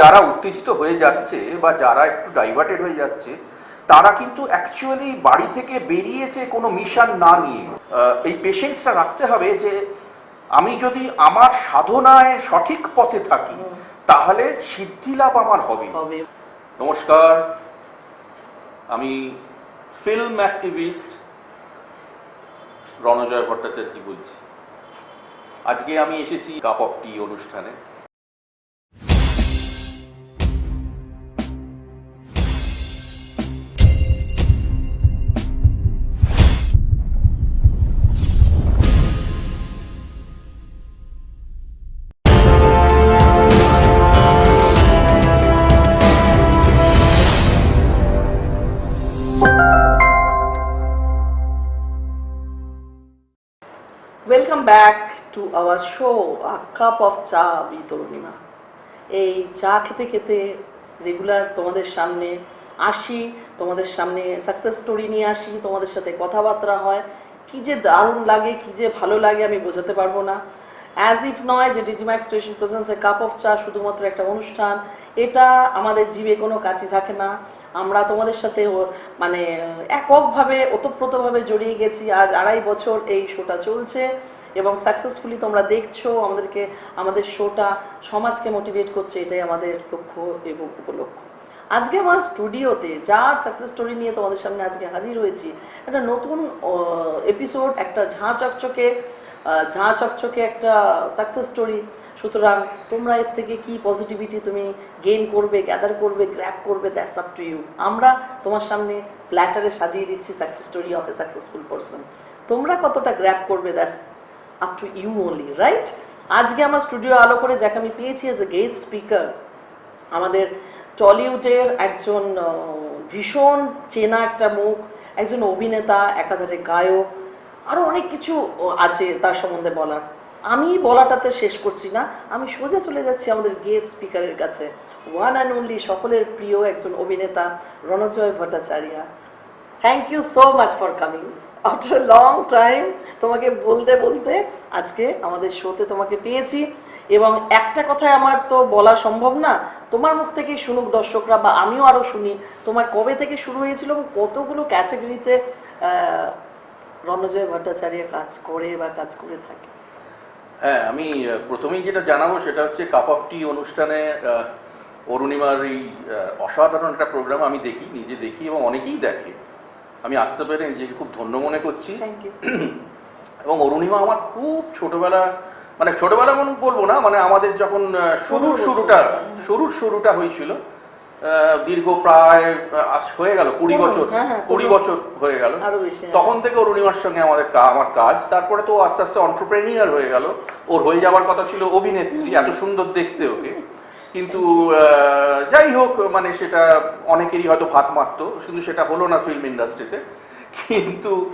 যারা উত্তেজিত হয়ে যাচ্ছে বা যারা একটু ডাইভার্টেড হয়ে যাচ্ছে তারা কিন্তু অ্যাকচুয়ালি বাড়ি থেকে বেরিয়েছে কোনো মিশন না নিয়ে। এই পেশেন্সটা রাখতে হবে যে আমি যদি আমার সাধনায় সঠিক পথে থাকি তাহলে সিদ্ধি লাভ আমার হবে। হবে। নমস্কার আমি ফিল্ম অ্যাক্টিভিস্ট রণজয় ভট্টাচার্য বলছি। আজকে আমি এসেছি কাপ অফ টি অনুষ্ঠানে। Back to our show a cup of cha with Arunima এই চা খেতে খেতে রেগুলার তোমাদের সামনে আসি, তোমাদের সামনে সাকসেস স্টোরি নিয়ে আসি, তোমাদের সাথে কথাবার্তা হয়। কি যে দারুণ লাগে, কি যে ভালো লাগে, আমি বোঝাতে পারব না। অ্যাজ ইফ নয় যে Digimax station presence a cup of cha শুধুমাত্র একটা অনুষ্ঠান। এটা আমাদের জীবে কোনো কাজই থাকে না। আমরা তোমাদের সাথে মানে এককভাবে, ওতপ্রোতভাবে জড়িয়ে গেছি। আজ আড়াই বছর এই শোটা চলছে। এবং সাকসেসফুলি তোমরা দেখছ, আমাদেরকে, আমাদের শোটা সমাজকে মোটিভেট করছে, এটাই আমাদের লক্ষ্য এবং উপলক্ষ আজকে আমার স্টুডিওতে যার সাকসেস স্টোরি নিয়ে তোমাদের সামনে আজকে হাজির হয়েছি, একটা নতুন এপিসোড একটা ঝাঁ চকচকে ঝাঁ চকচকে একটা সাকসেস স্টোরি সুতরাং তোমরা এর থেকে কি পজিটিভিটি তুমি গেইন করবে গ্যাদার করবে গ্র্যাপ করবে দ্যাটস আপ টু ইউ আমরা তোমার সামনে প্ল্যাটারে সাজিয়ে দিচ্ছি success story of a successful person তোমরা কতটা গ্র্যাপ করবে that's up to you only right আজকে আমার স্টুডিও আলো করে যাকে আমি পেয়েছি এজ এ গেস্ট স্পিকার আমাদের টলিউডের একজন ভীষণ চেনা একটা মুখ, একজন অভিনেতা, একাধারে গায়ক আরও অনেক কিছু আছে তার সম্বন্ধে বলার। আমি বলাটাতে শেষ করছি না, আমি সোজা চলে যাচ্ছি আমাদের গেস্ট স্পিকারের কাছে। ওয়ান অ্যান্ড অনলি সকলের প্রিয় একজন অভিনেতা, Ranjoy Bhattacharya. Thank you so much for coming after long time তোমাকে বলতে বলতে আজকে আমাদের শোতে তোমাকে পেয়েছি। এবং একটা কথায় আমার তো বলা সম্ভব না, তোমার মুখ থেকেই শুনুক দর্শকরা বা আমিও আরও শুনি, তোমার কবে থেকে শুরু হয়েছিল এবং কতগুলো ক্যাটাগরিতে রণজয় ভট্টাচার্য কাজ করে বা কাজ করে থাকে? হ্যাঁ আমি প্রথমেই যেটা জানাব সেটা হচ্ছে কাপ অফ টি অনুষ্ঠানে অরুণিমার এই অসাধারণ একটা প্রোগ্রাম আমি দেখি, নিজে দেখি এবং অনেকেই দেখে। আমি আসতে পেরে নিজেকে খুব ধন্য মনে করছি। এবং অরুণিমা আমার খুব ছোটবেলা মানে ছোটবেলা মনে বলব না মানে আমাদের যখন শুরুর শুরুটা শুরুর শুরুটা হয়েছিল দীর্ঘ প্রায় আজ হয়ে গেল কুড়ি বছর হ্যাঁ, হ্যাঁ, কুড়ি বছর হয়ে গেল। হ্যাঁ। তখন থেকে অরুণিমার সঙ্গে আমাদের আমার কাজ। তারপরে তো আস্তে আস্তে অন্টারপ্রেনিয়ার হয়ে গেল। ওর হয়ে যাওয়ার কথা ছিল অভিনেত্রী এত সুন্দর দেখতে ওকে। কিন্তু যাই হোক মানে সেটা অনেকেরই হয়তো ভাত মারতো কিন্তু সেটা হলো না ফিল্ম ইন্ডাস্ট্রিতে কিন্তু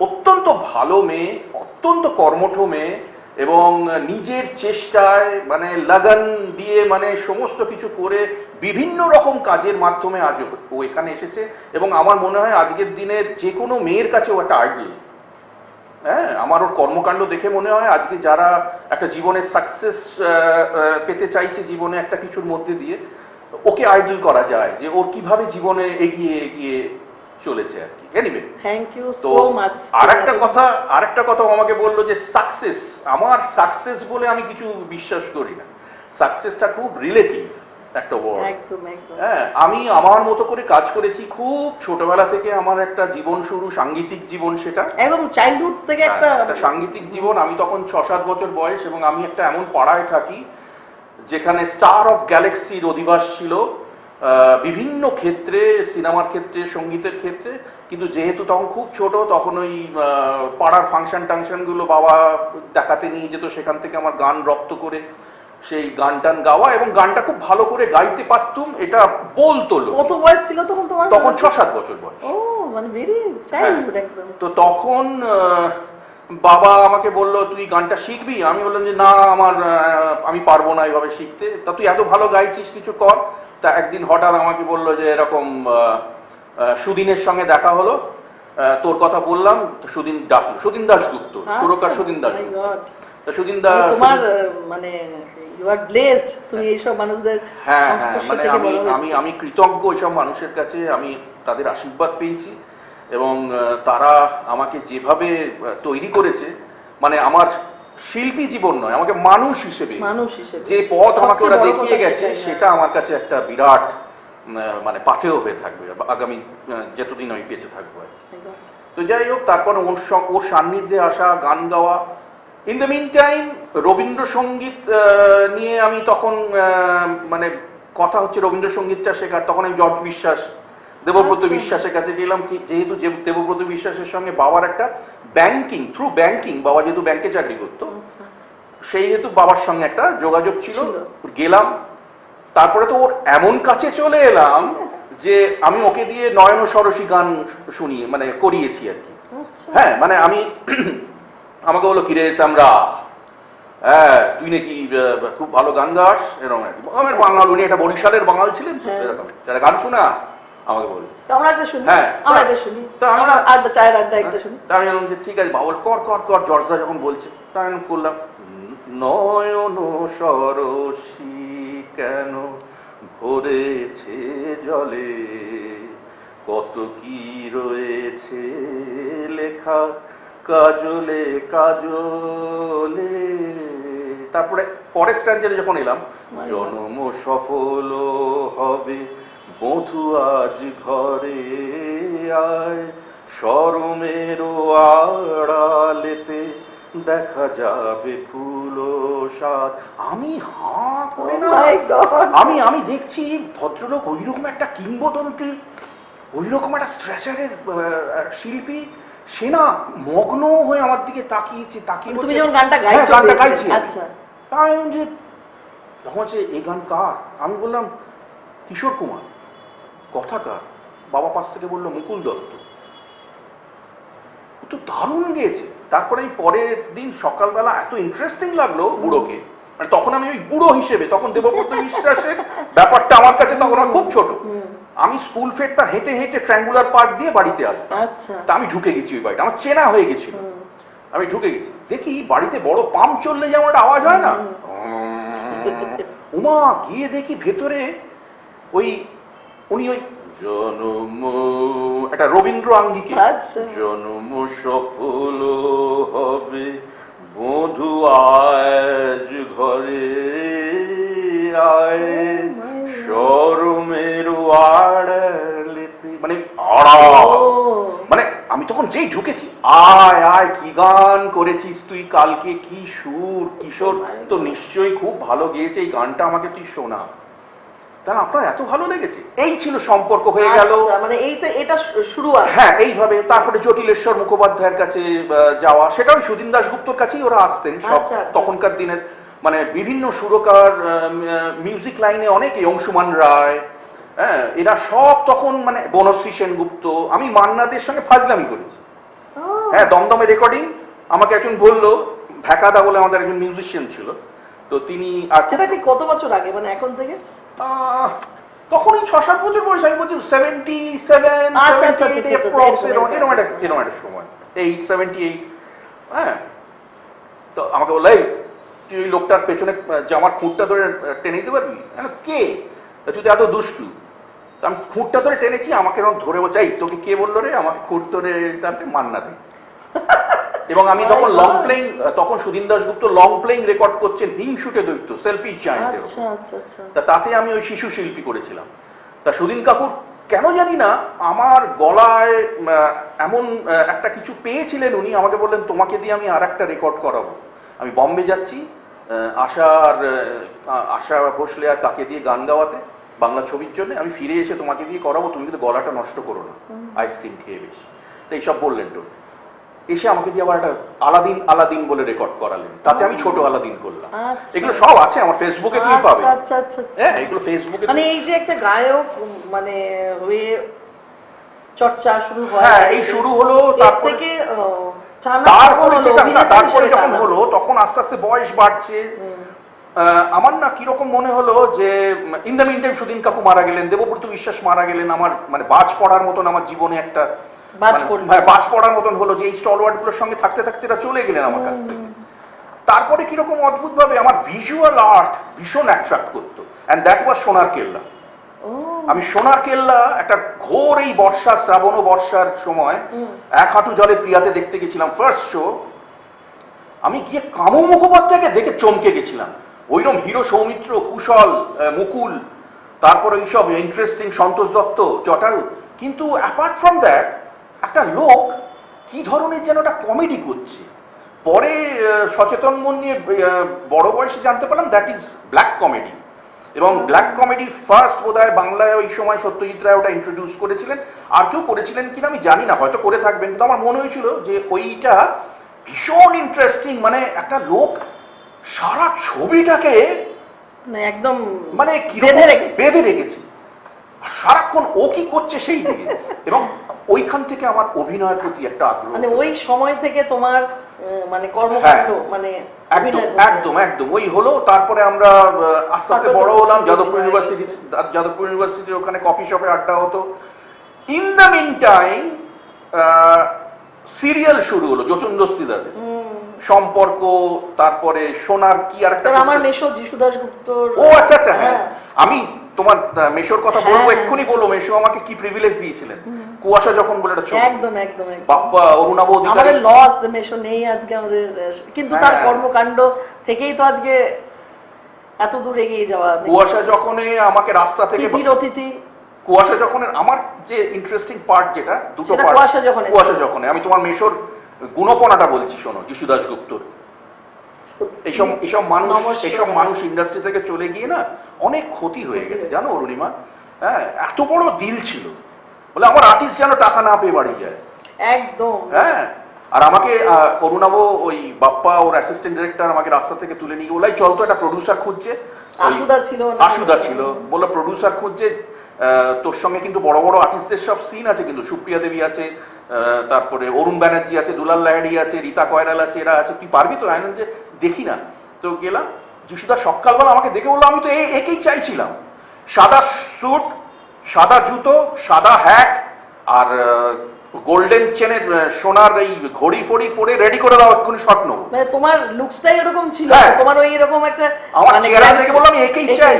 অত্যন্ত ভালো মেয়ে, অত্যন্ত কর্মঠ মেয়ে, এবং নিজের চেষ্টায় মানে লাগান দিয়ে মানে সমস্ত কিছু করে বিভিন্ন রকম কাজের মাধ্যমে আজ ও- ও এখানে এসেছে। এবং আমার মনে হয় আজকের দিনের যে কোনো মেয়ের কাছে ও একটা আইডল হ্যাঁ আমার ওর কর্মকাণ্ড দেখে মনে হয় আজকে যারা একটা জীবনের সাকসেস পেতে চাইছে জীবনে একটা কিছুর মধ্যে দিয়ে ওকে আইডল করা যায় যে ওর কীভাবে জীবনে এগিয়ে এগিয়ে চলেছে আর কি। Anyway thank you so much আরেকটা কথা আরেকটা কথা আমাকে বলল যে সাকসেস আমার সাকসেস বলে আমি কিছু বিশ্বাস করি না। সাকসেসটা খুব রিলেটিভ একটা ওয়ার্ড হ্যাঁ আমি আমার মতো করে কাজ করেছি খুব ছোটবেলা থেকে আমার একটা জীবন শুরু সাংগীতিক জীবন সেটা। একদম চাইল্ডহুড থেকে একটা হ্যাঁ, একটা সাংগীতিক জীবন। আমি তখন ছ সাত বছর বয়স এবং আমি একটা এমন পাড়ায় থাকি যেখানে স্টার অফ গ্যালাক্সির অধিবাস ছিল বিভিন্ন ক্ষেত্রে সিনেমার ক্ষেত্রে সঙ্গীতের ক্ষেত্রে। কিন্তু যেহেতু তখন খুব ছোট তখন ওই পাড়ার ফাংশন টাংশনগুলো বাবা দেখাতে নিয়ে যেত সেখান থেকে আমার গান রপ্ত করে। সেই গান টান গাওয়া এবং গানটা খুব ভালো করে গাইতে পারতুম এটা বলতো। কত বয়স ছিল তখন তোমার? তখন ছ সাত বছর বয়স। ও মানে ভেরি চাইল্ডহুড একদম। তো তখন বাবা আমাকে বলল তুই গানটা শিখবি? আমি বললাম যে না আমার আমি পারব না এইভাবে শিখতে। তা তুই এত ভালো গাইছিস কিছু কর। তা একদিন হঠাৎ আমাকে বলল যে এরকম সুদিনের সঙ্গে দেখা হলো। তোর কথা বললাম সুদিন ডাকলো সুদিন দাশগুপ্ত সুরকার সুদিন দাশগুপ্ত। তা সুদিন তোমার মানে ইউ আর ব্লেসড তুমি এইসব মানুষদের হ্যাঁ হ্যাঁ মানে আমি আমি আমি কৃতজ্ঞ এইসব মানুষের কাছে আমি তাদের আশীর্বাদ পেয়েছি এবং তারা আমাকে যেভাবে তৈরি করেছে মানে আমার শিল্পী জীবন নয় আমাকে মানুষ হিসেবে মানুষ হিসেবে যে পথ আমাকে ওরা দেখিয়ে গেছে হ্যাঁ। সেটা আমার কাছে একটা বিরাট মানে পাথেয় হয়ে থাকবে আগামী যতদিন আমি বেঁচে থাকব। তো যাই হোক তারপর ওর ওর সান্নিধ্যে আসা গান গাওয়া in the mean time Rabindrasangeet নিয়ে আমি তখন মানে কথা হচ্ছে রবীন্দ্রসঙ্গীতটা শেখার তখন আমি জর্জ বিশ্বাস দেবব্রত আচ্ছা। বিশ্বাসের কাছে গেলাম কি যেহেতু দেবব্রত বিশ্বাসের সঙ্গে বাবার একটা ব্যাংকিং থ্রু ব্যাংকিং বাবা যেহেতু ব্যাংকে চাকরি করতো আচ্ছা। সেই হেতু বাবার সঙ্গে একটা যোগাযোগ ছিল ছিল। গেলাম তারপরে তো ওর এমন কাছে চলে এলাম যে আমি ওকে দিয়ে নয়ন সরসী গান শুনিয়ে মানে করিয়েছি আর কি আচ্ছা হ্যাঁ মানে আমি আমাকে বলল কিরে আমরা হ্যাঁ তুই নাকি খুব ভালো গান গাস? এরকম আমার বাঙাল উনি একটা বরিশালের বাঙাল ছিলেন হ্যাঁ। এরকম। একটা গান শোনা আমাকে বলল। তো আমরা একটা শুনি হ্যাঁ, আমরা একটা শুনি। তা আমরা- আড্ডা চায়ের আড্ডা একটা শুনি। তা আমি বললাম যে ঠিক আছে বাবল কর কর কর। জর্জা যখন বলছে তা আমি করলাম নয়ন সরসী কেন ভরেছে জলে? কত কি রয়েছে লেখা কাজলে কাজলে। তারপরে পরের স্ট্যান্ডারে যখন এলাম জন্ম সফল হবে বধু আজ ঘরে আয়। সরমের আড়ালেতে দেখা যাবে ফুল সাত আমি হাঁ করে না! আমি আমি দেখছি ভদ্রলোক ওইরকম একটা কিংবদন্তি ওইরকম একটা স্ট্রেচারের শিল্পী। সে না মগ্ন হয়ে আমার দিকে তাকিয়েছে তাকিয়ে তুমি যখন গানটা হ্যাঁ, গাইছো গানটা গাইছি। আচ্ছা। তাই আমি যে তখন হচ্ছে এই গান কার? আমি বললাম কিশোর কুমার। কথা কার? বাবা পাশ থেকে বলল মুকুল দত্ত। ও তো দারুণ গেয়েছে। তারপরে আমি পরের দিন সকালবেলা এত ইন্টারেস্টিং লাগল বুড়োকে। মানে তখন আমি ওই বুড়ো হিসেবে তখন দেবব্রত বিশ্বাসের ব্যাপারটা আমার কাছে তখন খুব ছোট। আমি স্কুল ফেরটা হেঁটে হেঁটে ট্রায়াঙ্গুলার পার্ক দিয়ে বাড়িতে আসতাম। আচ্ছা। তা আমি ঢুকে গেছি ওই বাড়িটা আমার চেনা হয়ে গেছিল। আমি ঢুকে গেছি। দেখি বাড়িতে বড় পাম্প চললে যেমন একটা আওয়াজ হয় না? উমা গিয়ে দেখি ভেতরে ওই উনি ওই জনম একটা রবীন্দ্র আঙ্গিকে। আচ্ছা। জনম সফল হবে বধু আজ ঘরে আয়। আড়ালেতে মানে মানে আমি তখন যেই ঢুকেছি আয় আয় কি গান করেছিস তুই কালকে? কি সুর কিশোর? তো নিশ্চয়ই খুব ভালো গেয়েছে এই গানটা আমাকে তুই শোনা। তাহলে আপনার এত ভালো লেগেছে? এই ছিল সম্পর্ক হয়ে গেল। আচ্ছা, মানে এইটা এটা শুরু হ্যাঁ এইভাবে তারপরে জটিলেশ্বর মুখোপাধ্যায়ের কাছে যাওয়া। সেটাও সুদিন দাশগুপ্তর কাছেই ওরা আসতেন সব আচ্ছা, আচ্ছা, তখনকার দিনের মানে বিভিন্ন সুরকার মিউজিক লাইনে অনেকে অংশুমান রায় হ্যাঁ এরা সব তখন মানে বনশ্রী সেনগুপ্ত আমি মান্নাদের সঙ্গে ফাজলামি করেছি। হ্যাঁ দমদমে রেকর্ডিং আমাকে একজন বলল ভ্যাকাদা বলে আমাদের একজন মিউজিশিয়ান ছিল তো তিনি আর সেটা ঠিক কত বছর আগে মানে এখন থেকে? আহ, তখনই ছ সাত বছর বয়স আমি বলছি সেভেন্টি সেভেন আচ্ছা, আচ্ছা, আচ্ছা, আচ্ছা, এরকম, একটা সময় এইট সেভেন্টি এইট হ্যাঁ। তো আমাকে বলল তুই ওই লোকটার পেছনে জামার খুঁটটা ধরে টেনে দিতে পারবি? কে? তুই তো এত দুষ্টু। তা আমি খুঁটটা ধরে টেনেছি আমাকে এরকম ধরে বলছে এই তোকে কে বলল রে? আমাকে খুঁট ধরে টানতে মান্না দে। এবং আমি তখন লং. প্লেইং তখন সুদিন দাসগুপ্ত লং প্লেইং রেকর্ড করছেন হিংসুটে দৈত্য সেলফি জায়েন্ট আচ্ছা আচ্ছা আচ্ছা। তা তাতে আমি ওই শিশু শিল্পী করেছিলাম। তা সুদিন কাকুর কেন জানি না আমার গলায় এমন একটা কিছু পেয়েছিলেন উনি আমাকে বললেন তোমাকে দিয়ে আমি আর একটা রেকর্ড করাবো। আমি বম্বে যাচ্ছি আশা আর আশা ভোসলে আর কাকে দিয়ে গান গাওয়াতে বাংলা ছবির জন্য আমি ফিরে এসে তোমাকে দিয়ে করাবো তুমি কিন্তু গলাটা নষ্ট করো না আইসক্রিম খেয়ে বেশি। তো এইসব বললেন তো। এসে আমাকে দিয়ে আবার একটা আলাদিন আলাদিন বলে রেকর্ড করালেন। তাতে আমি ছোট আলাদিন করলাম। আচ্ছা। এগুলো সব আছে আমার ফেসবুকে তুমি পাবে। আচ্ছা আচ্ছা আচ্ছা। আচ্ছা। হ্যাঁ এগুলো ফেসবুকে মানে এই যে একটা গায়ক মানে হয়ে চর্চা শুরু হয় হ্যাঁ এই শুরু হলো তার থেকে তারপরে তারপরে যখন হলো তখন আস্তে আস্তে বয়স বাড়ছে। আমার না কীরকম মনে হলো যে ইন দ্য মিন টাইম সুদিন কাকু মারা গেলেন দেবব্রত বিশ্বাস মারা গেলেন আমার মানে বাজ পড়ার মতন আমার জীবনে একটা বাজ মানে-। হ্যাঁ বাজ পড়ার মতন হলো যে এই স্টলওয়ার্ডগুলোর সঙ্গে থাকতে থাকতে এরা চলে গেলেন আমার কাছ থেকে। তারপরে কীরকম অদ্ভুত ভাবে আমার ভিজুয়াল আর্ট ভীষণ অ্যাট্রাক্ট করতো। And that was Sonar Kella. আমি সোনার কেল্লা একটা ঘোর এই বর্ষা শ্রাবণ বর্ষার সময় এক হাঁটু জলে প্রিয়াতে দেখতে গেছিলাম। ফার্স্ট শো আমি গিয়ে কামু মুখোপাধ্যায়কে দেখে চমকে গেছিলাম। ওইরকম হিরো সৌমিত্র কুশল মুকুল তারপরে এইসব ইন্টারেস্টিং সন্তোষ দত্ত জটায়ু কিন্তু অ্যাপার্ট ফ্রম দ্যাট একটা লোক কি ধরনের যেন একটা কমেডি করছে। পরে সচেতন মন নিয়ে বড় বয়সে জানতে পারলাম দ্যাট ইজ ব্ল্যাক কমেডি এবং ব্ল্যাক কমেডি ফার্স্ট বোধ হয় বাংলায় ওই সময় সত্যজিৎ রায় ওটা ইন্ট্রোডিউস করেছিলেন। আর কেউ করেছিলেন কিনা আমি জানি না হয়তো করে থাকবেন। কিন্তু আমার মনে হয়েছিল যে ওইটা ভীষণ ইন্টারেস্টিং মানে একটা লোক সারা ছবিটাকে মানে একদম মানে বেঁধে রেখেছে। বেঁধে রেখেছে। সারাক্ষণ ও কি করছে সেই দিকে এবং ওইখান থেকে আমার অভিনয়ের প্রতি একটা আগ্রহ। মানে ওই সময় থেকে তোমার মানে কর্মকাণ্ড মানে হ্যাঁ। একদম একদম একদম। ওই হলো তারপরে আমরা আস্তে আস্তে বড় হলাম। যাদবপুর ইউনিভার্সিটি যাদবপুর ইউনিভার্সিটির ওখানে কফি শপে আড্ডা হতো। In the mean time serial শুরু হলো যচুন দস্তিদারের। সম্পর্ক তারপরে সোনার কি আর একটা আমার। মেশো যিশু দাসগুপ্তর ও আচ্ছা আচ্ছা হ্যাঁ। হ্যাঁ। আমি তোমার মেশোর কথা বলব হ্যাঁ। এক্ষুনি বলো মেশো আমাকে কি প্রিভিলেজ দিয়েছিলেন? কুয়াশা যখন বলে একদম একদম বাপ্পা অরুণাব অধিকারী। আমাদের লস মেশো নেই আজকে আমাদের কিন্তু তার হ্যাঁ। কর্মকাণ্ড থেকেই তো আজকে এত দূর এগিয়ে যাওয়া। কুয়াশা যখন আমাকে রাস্তা থেকে অতিথি কুয়াশা যখন আমার যে ইন্টারেস্টিং পার্ট যেটা দুটো পার্ট কুয়াশা যখন কুয়াশা যখন আমি তোমার মেশোর গুণপনাটা বলছি শোনো যিশু দাশগুপ্তর। এইসব এইসব মানুষ এইসব মানুষ ইন্ডাস্ট্রি থেকে চলে গিয়ে না অনেক ক্ষতি হয়ে গেছে জানো। অরুণিমা? হ্যাঁ এত বড় দিল ছিল। বলে আমার আর্টিস্ট যেন টাকা না পেয়ে বাড়ি যায়। একদম। হ্যাঁ আর আমাকে অরুণাব ওই বাপ্পা ওর অ্যাসিস্ট্যান্ট ডিরেক্টর আমাকে রাস্তা থেকে তুলে নিয়ে ওলাই চল তো একটা প্রডিউসার খুঁজছে। আশুদা ছিল না? আশুদা ছিল। বলল প্রডিউসার খুঁজছে তোর সঙ্গে কিন্তু বড় বড় আর্টিস্টদের সব সিন আছে কিন্তু। সুপ্রিয়া দেবী আছে তারপরে অরুণ ব্যানার্জি আছে দুলাল লাহারি আছে রীতা কয়রাল আছে এরা আছে। তুই পারবি তো আইন যে দেখি না। তো গেলাম যিশুদা সকালবেলা আমাকে দেখে বলল আমি তো এই একেই চাইছিলাম। সাদা স্যুট সাদা জুতো সাদা হ্যাট আর গোল্ডেন চেনের সোনার এই ঘড়ি ফড়ি পরে রেডি করে দাও এক্ষুনি শট নেব। মানে তোমার লুকসটাই এরকম ছিল? হ্যাঁ। তোমার ওই এরকম একটা আমার মানে চেহারা দেখে বললাম আমি একেই চাই।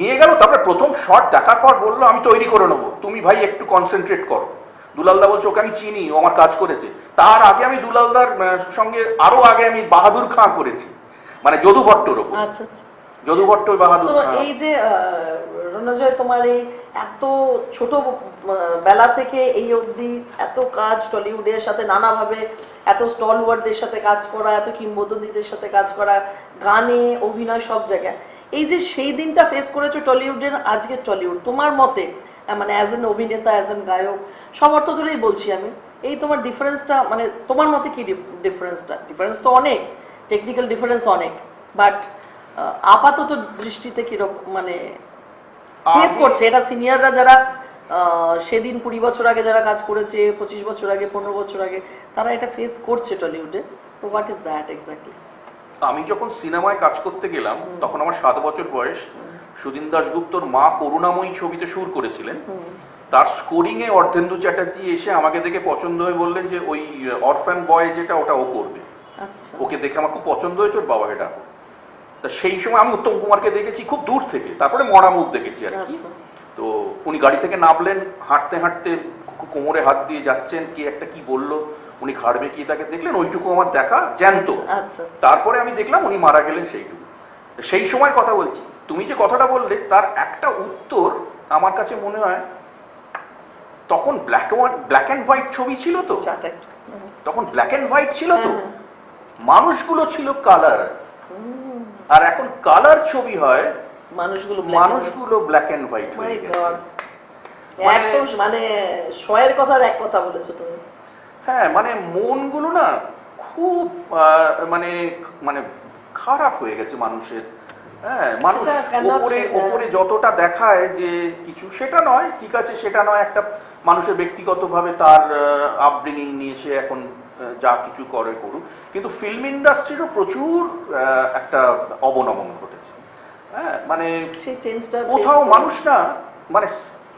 নিয়ে গেল তারপরে প্রথম শট দেখার পর বলল আমি তৈরি করে নেব। তুমি ভাই একটু কনসেন্ট্রেট করো। দুলালদা বলছে ওকে আমি চিনি ও আমার কাজ করেছে। তার আগে আমি দুলালদার সঙ্গে আরও আগে আমি বাহাদুর খাঁ করেছি মানে যদু ভট্টর ওপর। আচ্ছা আচ্ছা। যদু ভট্ট বাহাদুর এই যে রণজয় তোমার এই এত ছোট বেলা থেকে এই অবধি এত কাজ টলিউডের সাথে নানাভাবে এত স্টলওয়ার্ডদের সাথে কাজ করা এত কিংবদন্তিদের সাথে কাজ করা গানে অভিনয় সব জায়গায়। এই যে সেই দিনটা ফেস করেছ টলিউডের আজকে টলিউড তোমার মতে মানে অ্যাজ এন অভিনেতা অ্যাজ এন গায়ক সব অর্থ ধরেই বলছি আমি। এই তোমার ডিফারেন্সটা মানে তোমার মতে কি ডিফারেন্সটা ডিফারেন্স তো অনেক টেকনিক্যাল ডিফারেন্স অনেক বাট আপাতত দৃষ্টিতে কীরকম মানে ফেস করছে। এটা সিনিয়ররা যারা সেদিন কুড়ি বছর আগে যারা কাজ করেছে পঁচিশ বছর আগে পনেরো বছর আগে তারা এটা ফেস করছে টলিউডে তো হোয়াট ইজ দ্যাট এক্স্যাক্টলি আমি যখন সিনেমায় কাজ করতে গেলাম তখন আমার সাত বছর বয়স। সুদিন দাশগুপ্তর মা করুণাময়ী ছবিতে সুর করেছিলেন। তার স্কোরিং এ অর্ধেন্দু চ্যাটার্জি এসে আমাকে দেখে পছন্দ হয়ে বললেন যে ওই অরফ্যান বয় যেটা ওটা ও করবে। আচ্ছা। ওকে দেখে আমার খুব পছন্দ হয়েছে ওর বাবাকে ডাকো। তা সেই সময় আমি উত্তম কুমারকে দেখেছি খুব দূর থেকে তারপরে মরা মুখ দেখেছি আর কি। আচ্ছা। তো উনি গাড়ি থেকে নামলেন হাঁটতে হাঁটতে কোমরে হাত দিয়ে যাচ্ছেন কি একটা কি বলল উনি ঘাড় বেঁকিয়ে তাকে দেখলেন ওইটুকু আমার দেখা জ্যান্ত। আচ্ছা তারপরে আমি দেখলাম উনি মারা গেলেন সেইটুকু। সেই সময় কথা বলছি তুমি যে কথাটা বললে তার একটা উত্তর আমার কাছে মনে হয় তখন ব্ল্যাক ব্ল্যাক অ্যান্ড হোয়াইট ছবি ছিল তো? তখন ব্ল্যাক অ্যান্ড হোয়াইট ছিল তো? হ্যাঁ, মানুষগুলো ছিল কালার আর এখন কালার ছবি হয় মানুষগুলো মানুষগুলো ব্ল্যাক অ্যান্ড হোয়াইট হয়ে মানে- একদম মানে শয়ের কথার এক কথা বলেছ তুমি। হ্যাঁ মানে মনগুলো না খুব মানে মানে খারাপ হয়ে গেছে মানুষের। হ্যাঁ মানুষ ওপরে। ওপরে যতটা দেখায় যে কিছু সেটা নয় ঠিক আছে সেটা নয় একটা মানুষের ব্যক্তিগতভাবে তার আপব্রিঙ্গিং নিয়ে সে এখন যা কিছু করে করুক। কিন্তু ফিল্ম ইন্ডাস্ট্রিরও প্রচুর একটা অবনমন ঘটেছে। হ্যাঁ মানে সেই চেঞ্জটা কোথাও মানুষ না মানে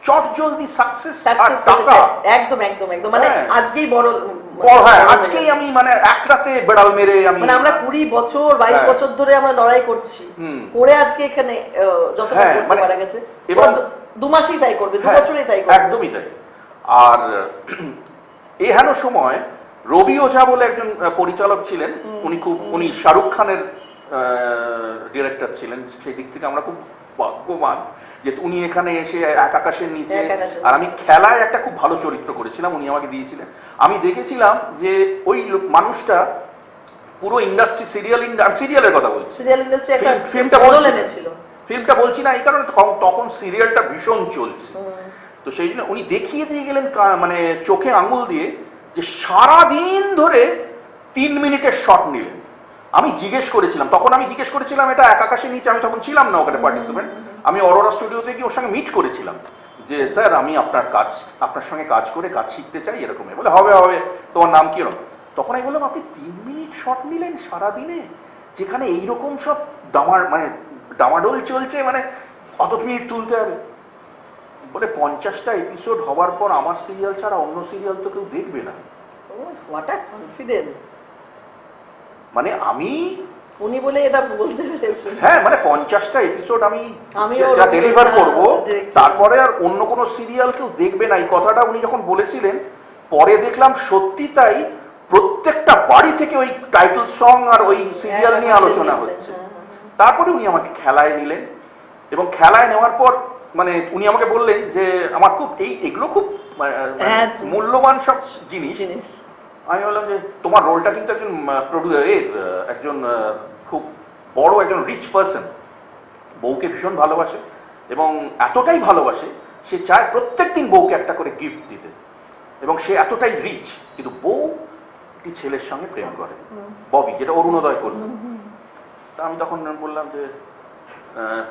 চট জলদি সাকসেস একদম একদম একদম। মানে হ্যাঁ। আজকেই বড় হ্যাঁ আজকেই আমি মানে এক রাতে বেড়াল মেরে আমি মানে আমরা কুড়ি বছর বাইশ। বছর ধরে আমরা লড়াই করছি। করে আজকে এখানে যতটা করতে পারা গেছে। এবং- এবং দু মাসেই তাই করবে দু বছরেই তাই করবে। একদমই তাই। আর এহেন সময় রবি ওঝা বলে একজন পরিচালক ছিলেন। উনি খুব উনি শাহরুখ খানের ডিরেক্টর ছিলেন। সেই দিক থেকে আমরা খুব ভাগ্যবান যে উনি এখানে এসে এক আকাশের নিচে আর আমি খেলায় একটা খুব ভালো চরিত্র করেছিলাম উনি আমাকে দিয়েছিলেন। আমি দেখেছিলাম যে ওই মানুষটা পুরো ইন্ডাস্ট্রি সিরিয়াল সিরিয়ালের কথা বলছি। সিরিয়াল ইন্ডাস্ট্রি একটা ফিল্ম- ফিল্মটা বদল। এনেছিল ফিল্মটা বলছি না এই কারণে তখন- তখন সিরিয়ালটা ভীষণ চলছে। তো সেই জন্য উনি দেখিয়ে দিয়ে গেলেন মানে চোখে আঙুল দিয়ে যে সারা দিন ধরে তিন মিনিটের শট নিলেন। আমি জিজ্ঞেস করেছিলাম, তখন আমি জিজ্ঞেস করেছিলাম, এটা এক আকাশের নিচে? আমি তখন ছিলাম না ওখানে পার্টিসিপেন্ট আমি অরোরা স্টুডিওতে গিয়ে ওর সঙ্গে মিট করেছিলাম, যে স্যার আমি আপনার কাজ, আপনার সঙ্গে কাজ করে কাজ শিখতে চাই, এরকম। বলে, হবে হবে। তোমার নাম কি? এরকম। তখন আমি বললাম, আপনি তিন মিনিট শট নিলেন সারা দিনে যেখানে এইরকম সব ডামার মানে ডামাডোল চলছে মানে কত মিনিট তুলতে হবে? বলে, পঞ্চাশটা এপিসোড হওয়ার পর আমার সিরিয়াল ছাড়া অন্য সিরিয়াল তো কেউ দেখবে না। হোয়াট আ কনফিডেন্স মানে আমি উনি বলে এটা বলতে পেরেছেন। হ্যাঁ মানে পঞ্চাশটা এপিসোড আমি যা ডেলিভার করব তারপরে আর অন্য কোনো সিরিয়াল কেউ দেখবে না। এই কথাটা উনি যখন বলেছিলেন পরে দেখলাম সত্যি তাই প্রত্যেকটা বাড়ি থেকে ওই টাইটেল সং আর ওই সিরিয়াল নিয়ে আলোচনা হচ্ছে। হ্যাঁ, তারপরে উনি আমাকে খেলায় নিলেন এবং খেলায় নেওয়ার পর মানে উনি আমাকে বললেন যে আমার খুব এই এগুলো খুব মানে, হ্যাঁ, মূল্যবান সব জিনিস। আমি বললাম যে তোমার রোলটা কিন্তু একজন প্রডিউসার এর আহ, একজন আহ, খুব বড় একজন রিচ পার্সন বউকে ভীষণ ভালোবাসে এবং এতটাই ভালোবাসে সে চায় প্রত্যেক দিন বউকে একটা করে গিফট দিতে এবং সে এতটাই রিচ কিন্তু বউ একটি ছেলের সঙ্গে প্রেম করে ববি যেটা অরুণোদয় করবে তা আমি তখন বললাম যে আহ,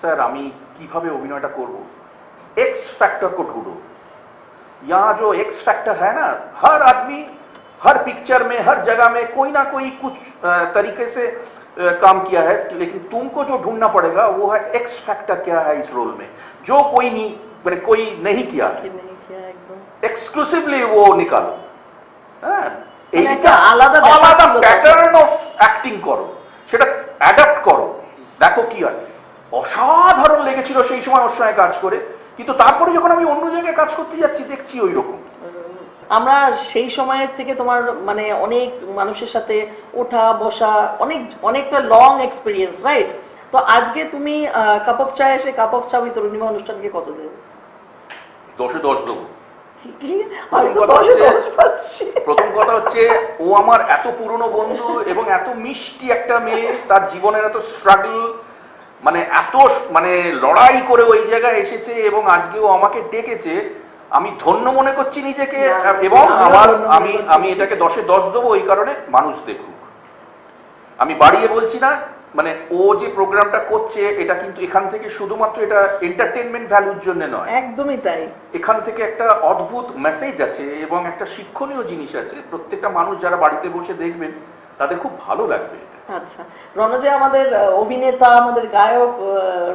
স্যার আমি কিভাবে অভিনয়টা করব एक्स फैक्टर को ढूंढो यहाँ जो एक्स फैक्टर है ना हर आदमी हर पिक्चर में हर जगह में कोई ना कोई कुछ अ, तरीके से अ, काम किया है लेकिन तुमको जो ढूंढना पड़ेगा वो है एक्स फैक्टर क्या है इस रोल में जो कोई नहीं मैंने कोई नहीं किया কি নেই কি একদম এক্সক্লুসিভলি ও নিকালো হ্যাঁ মানে এইটা একটা আলাদা ব্যাপার আলাদা ছিল তখন। প্যাটার্ন অফ অ্যাক্টিং করো সেটা অ্যাডাপ্ট করো দেখো কি হয় অসাধারণ লেগেছিল সেই সময় ওর সঙ্গে কাজ করে কিন্তু তারপরে যখন আমি অন্য জায়গায় কাজ করতে যাচ্ছি দেখছি ওই রকম আমরা সেই সময়ের থেকে তোমার মানে অনেক মানুষের সাথে ওঠা বসা অনেক অনেকটা লং এক্সপিরিয়েন্স রাইট তো আজকে তুমি কাপ অফ চা এসে কাপ অফ চা ওই তরুণিমা অনুষ্ঠানকে কত দেবে? দশে দশ দেবো। প্রথম কথা হচ্ছে ও আমার এত পুরনো বন্ধু এবং এত মিষ্টি একটা মেয়ে তার জীবনের এত স্ট্রাগল মানে এত মানে লড়াই করে ওই জায়গায় এসেছে এবং আজকেও আমাকে ডেকেছে। আমি ধন্য মনে করছি নিজেকে এবং আমার আমি আমি এটাকে দশে দশ দেবো ওই কারণে মানুষ দেখুক। আমি বাড়িয়ে বলছি না মানে ও যে প্রোগ্রামটা করছে এটা কিন্তু এখান থেকে শুধুমাত্র এটা এন্টারটেনমেন্ট ভ্যালুর জন্য নয়। একদমই তাই। এখান থেকে একটা অদ্ভুত মেসেজ আছে এবং একটা শিক্ষণীয় জিনিস আছে। প্রত্যেকটা মানুষ যারা বাড়িতে বসে দেখবেন তাদের খুব ভালো লাগবে আচ্ছা রণজয় আমাদের অভিনেতা আমাদের গায়ক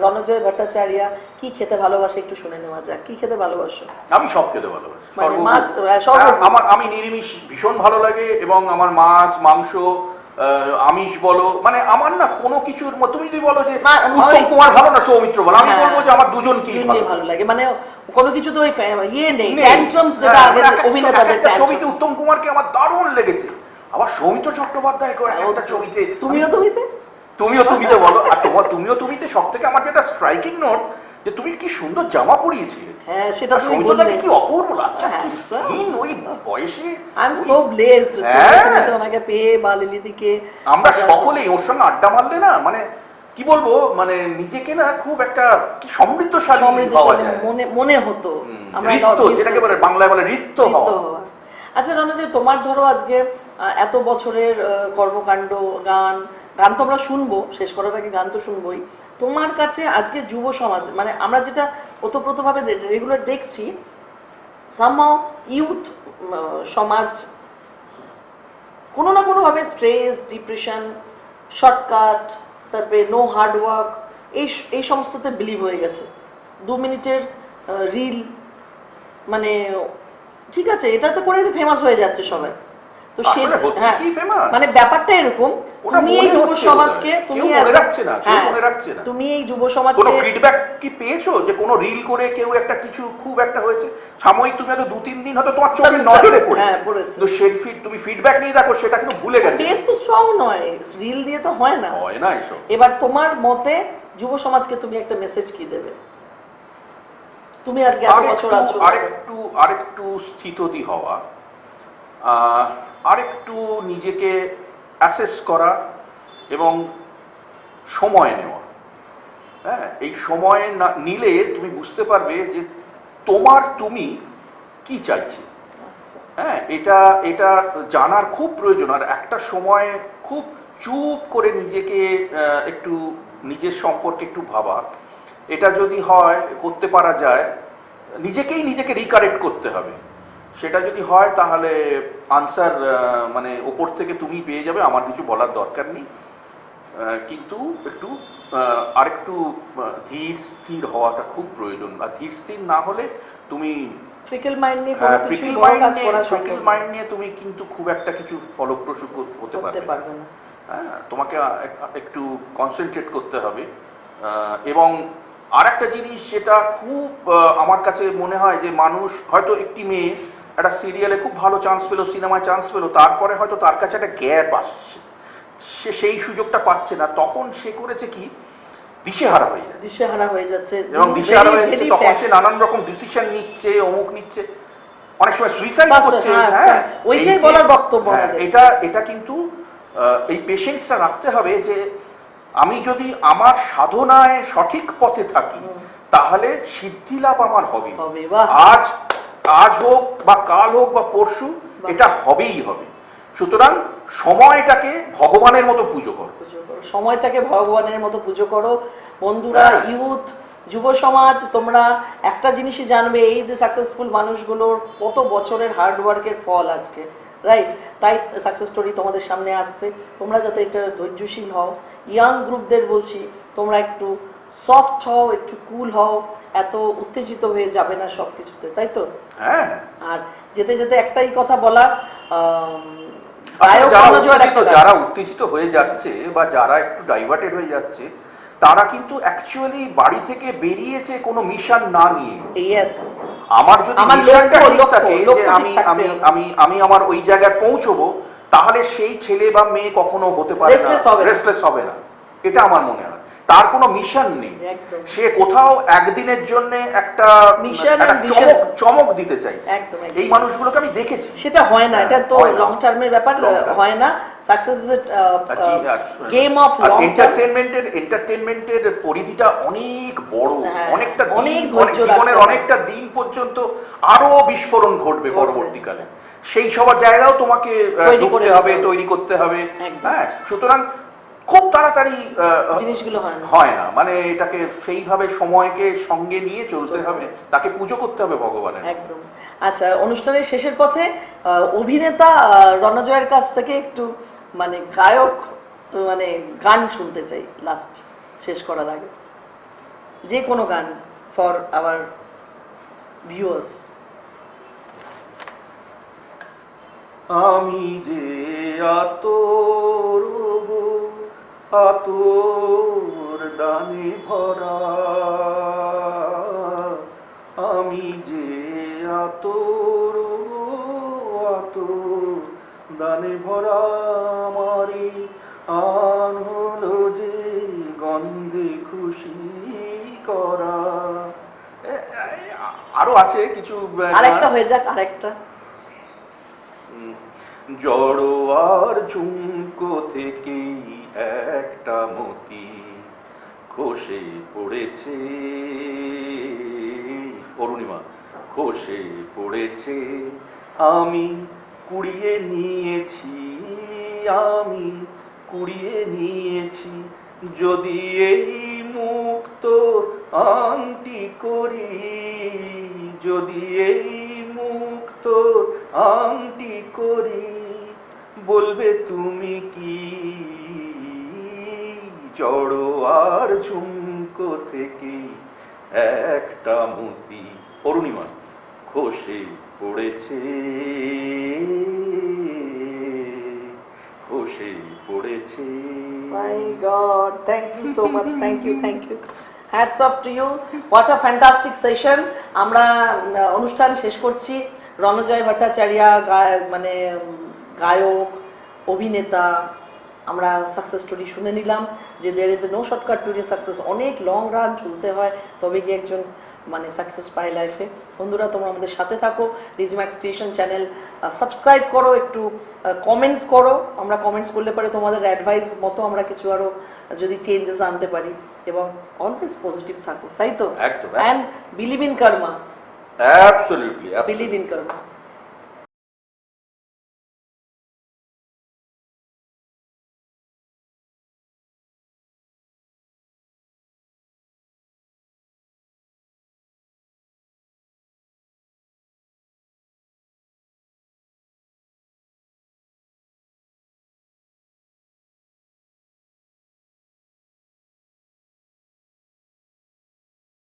রণজয় ভট্টাচার্য কি খেতে ভালোবাসে একটু শুনে নেওয়া যাক। কি খেতে ভালোবাসো? আমি সব খেতে ভালোবাসি। মানে মাছ, হ্যাঁ, আমার আমি নিরামিষ ভীষণ ভালো লাগে এবং আমার মাছ মাংস আমিষ বলো মানে আমার না কোনো কিছুর তুমি যদি বলো যে না, উত্তম কুমার ভালো না সৌমিত্র বলো আমি হ্যাঁ। বলব যে আমার দুজন কি ভালো। লাগে। মানে কোনো কিছু তো ওই ইয়ে নেই। ট্যান্ট্রামস যেটা আগে অভিনেতাদের ছবিতে উত্তম কুমারকে আমার দারুণ লেগেছে। আবার সৌমিত্র চট্টোপাধ্যায় একটা ছবিতে। তুমিও তুমিতে? তুমিও তুমিতে বলো। আর তোমার তুমিও তুমিতে সব থেকে আমার যেটা স্ট্রাইকিং নোট যে তুমি কি সুন্দর জামা পরিয়েছিলে। হ্যাঁ সেটা সৌমিত্রটাকে কি অপূর্ব লাগছে। হ্যাঁ, কি sir. skin, ওই বয়সে? আই এম সো ব্লেসড হ্যাঁ। ওনাকে পেয়ে বা লিলিদিকে আমরা সকলেই ওর সঙ্গে আড্ডা মারলে না মানে কি বলব মানে নিজেকে না খুব একটা কি সমৃদ্ধশালী পাওয়া যায়। মনে মনে হতো। আমরা যেটাকে বলে বাংলায় বলে ঋত্য হওয়া। আচ্ছা রণজি তোমার ধরো আজকে এত বছরের কর্মকাণ্ড, গান গান তো আমরা শুনব, শেষ করার আগে গান তো শুনবোই। তোমার কাছে আজকে যুব সমাজ মানে আমরা যেটা ওতপ্রোতভাবে রেগুলার দেখছি সামহাও ইউথ সমাজ কোনো না কোনোভাবে স্ট্রেস ডিপ্রেশন শর্টকাট তারপরে নো হার্ড ওয়ার্ক এই এই সমস্ততে বিলিভ হয়ে গেছে। দু মিনিটের রিল মানে ঠিক আছে এটা তো করে ফেমাস হয়ে যাচ্ছে সবাই। তো সে হ্যাঁ। মানে ব্যাপারটা এরকম তুমি এই যুব সমাজকে তুমি মনে রাখছে না, কেউ হ্যাঁ, মনে রাখছে না। তুমি এই যুব কোনো ফিডব্যাক কি পেয়েছ যে কোনো রিল করে কেউ একটা কিছু খুব একটা হয়েছে? সাময়িক তুমি হয়তো দু তিন দিন হয়তো তোমার চোখের নজরে হ্যাঁ, পড়েছে। তো সেই ফিড তুমি ফিডব্যাক নিয়ে দেখো সেটা কিন্তু ভুলে গেছে। বেস তো নয় রিল দিয়ে তো হয় না। হয় না এসব। এবার তোমার মতে যুব সমাজকে তুমি একটা মেসেজ কি দেবে? তুমি আজকে এত বছর আছো। আরেকটু আরেকটু হওয়া আরেকটু নিজেকে অ্যাসেস করা এবং সময় নেওয়া। হ্যাঁ এই সময় না নিলে তুমি বুঝতে পারবে যে তোমার তুমি কি চাইছি। আচ্ছা। হ্যাঁ এটা এটা জানার খুব প্রয়োজন। আর একটা সময় খুব চুপ করে নিজেকে একটু নিজের সম্পর্কে একটু ভাবা। এটা যদি হয় করতে পারা যায় নিজেকেই নিজেকে রিকারেক্ট করতে হবে। সেটা যদি হয় তাহলে আনসার মানে ওপর থেকে তুমি পেয়ে যাবে আমার কিছু বলার দরকার নেই। কিন্তু একটু আরেকটু ধীর স্থির হওয়াটা খুব প্রয়োজন। আর ধীর স্থির না হলে তুমি ফ্রিকেল মাইন্ড নিয়ে ফ্রিকেল মাইন্ড নিয়ে করা ফ্রিকেল মাইন্ড নিয়ে তুমি কিন্তু খুব একটা কিছু ফলপ্রসূ হতে করতে পারবে না। হ্যাঁ তোমাকে একটু কনসেন্ট্রেট করতে হবে। এবং আর একটা জিনিস যেটা খুব আমার কাছে মনে হয় যে মানুষ হয়তো একটি মেয়ে একটা সিরিয়ালে খুব ভালো চান্স পেল সিনেমায় চান্স পেল তারপরে হয়তো তার কাছে একটা গ্যাপ আসছে। সে সেই সুযোগটা পাচ্ছে না। তখন সে করেছে কি? দিশেহারা হয়ে যায়। দিশেহারা হয়ে যাচ্ছে। এবং দিশেহারা হয়ে যাচ্ছে তখন সে নানান রকম ডিসিশন নিচ্ছে অমুক নিচ্ছে। অনেক সময় সুইসাইড করছে হ্যাঁ, হ্যাঁ। ওইটাই বলার বক্তব্য হ্যাঁ, এটা এটা কিন্তু এই পেশেন্সটা রাখতে হবে যে আমি যদি আমার সাধনায় সঠিক পথে থাকি তাহলে সিদ্ধি লাভ আমার হবে। হবে, আজ আজ হোক বা কাল হোক বা পরশু এটা হবেই হবে। সুতরাং সময়টাকে ভগবানের মতো পুজো করো। সময়টাকে ভগবানের মতো পুজো করো। বন্ধুরা হ্যাঁ। ইউথ যুব সমাজ তোমরা একটা জিনিসই জানবে এই যে সাকসেসফুল মানুষগুলোর কত বছরের হার্ডওয়ার্কের ফল আজকে রাইট তাই সাকসেস স্টোরি তোমাদের সামনে আসছে। তোমরা যাতে এটা ধৈর্যশীল হও। ইয়াং গ্রুপদের বলছি তোমরা একটু সফট হও একটু কুল হও এত উত্তেজিত হয়ে যাবে না সব কিছুতে তাই তো? হ্যাঁ। আর যেতে যেতে একটাই কথা বলা আম, যারা উত্তেজিত হয়ে যাচ্ছে বা যারা একটু ডাইভার্টেড হয়ে যাচ্ছে তারা কিন্তু অ্যাকচুয়ালি বাড়ি থেকে বেরিয়েছে কোনো মিশন না নিয়ে। আমার যদি মিশনটা ঠিক থাকে যে আমি আমি আমি আমি আমার ওই জায়গায় পৌঁছবো তাহলে সেই ছেলে বা মেয়ে কখনো হতে পারে না। হবে না। এটা আমার মনে হয়। তার কোনো মিশন নেই। সে কোথাও একদিনের জন্য একটা। চমক চমক দিতে চাই। এই মানুষগুলোকে আমি দেখেছি। সেটা হয় না এটা তো হয়। লং টার্মের ব্যাপার হয় না। Success is game of long পরিধিটা অনেক বড়। হ্যাঁ, অনেকটা অনেক জীবনের অনেকটা দিন পর্যন্ত আরও বিস্ফোরণ ঘটবে। পরবর্তীকালে। সেই সবার জায়গাও তোমাকে তৈরি ঢুকতে হবে তৈরি করতে হবে। হ্যাঁ সুতরাং খুব তাড়াতাড়ি জিনিসগুলো হয় না। হয় না। মানে এটাকে সেইভাবে সময়কে সঙ্গে নিয়ে চলতে হবে। তাকে পুজো করতে হবে ভগবানের। একদম। আচ্ছা অনুষ্ঠানের শেষের পথে অভিনেতা রণজয়ের কাছ থেকে একটু মানে গায়ক মানে গান শুনতে চাই লাস্ট শেষ করার আগে। যে কোনো গান ফর আওয়ার ভিউয়ার্স আমি যে আতর গো আতর দানে ভরা। আমি যে আতর আতর দানে ভরা আমারি আন হলো যে গন্ধে খুশি করা। আরও আছে কিছু আরেকটা হয়ে যাক, আরেকটা। জড়ো আর ঝুমকো থেকেই একটা মতি খসে পড়েছে। অরুণিমা, খসে পড়েছে। আমি কুড়িয়ে নিয়েছি, আমি কুড়িয়ে নিয়েছি। যদি এই মুক্ত আংটি করি, যদি এই মুক্ত আংটি করি বলবে তুমি কি? জড়ো আর ঝুমকো থেকে একটা মতি অরুণিমা খসে পড়েছে। খসে পড়েছে। My God thank you so much thank you thank you hats off to you what a fantastic session আমরা অনুষ্ঠান শেষ করছি। রণজয় ভট্টাচার্য মানে গায়ক অভিনেতা আমরা সাকসেস স্টোরি শুনে নিলাম যে there is a no shortcut today success অনেক লং রান চলতে হয় তবে গিয়ে একজন মানে সাকসেস পায় লাইফে বন্ধুরা তোমরা আমাদের সাথে থাকো রিজম্যাক্স ক্রিয়েশন চ্যানেল সাবস্ক্রাইব করো একটু কমেন্টস করো। আমরা কমেন্টস করলে পরে তোমাদের অ্যাডভাইস মতো আমরা কিছু আরও যদি চেঞ্জেস আনতে পারি এবং অলওয়েজ পজিটিভ থাকো তাই তো। And believe in karma absolutely believe in karma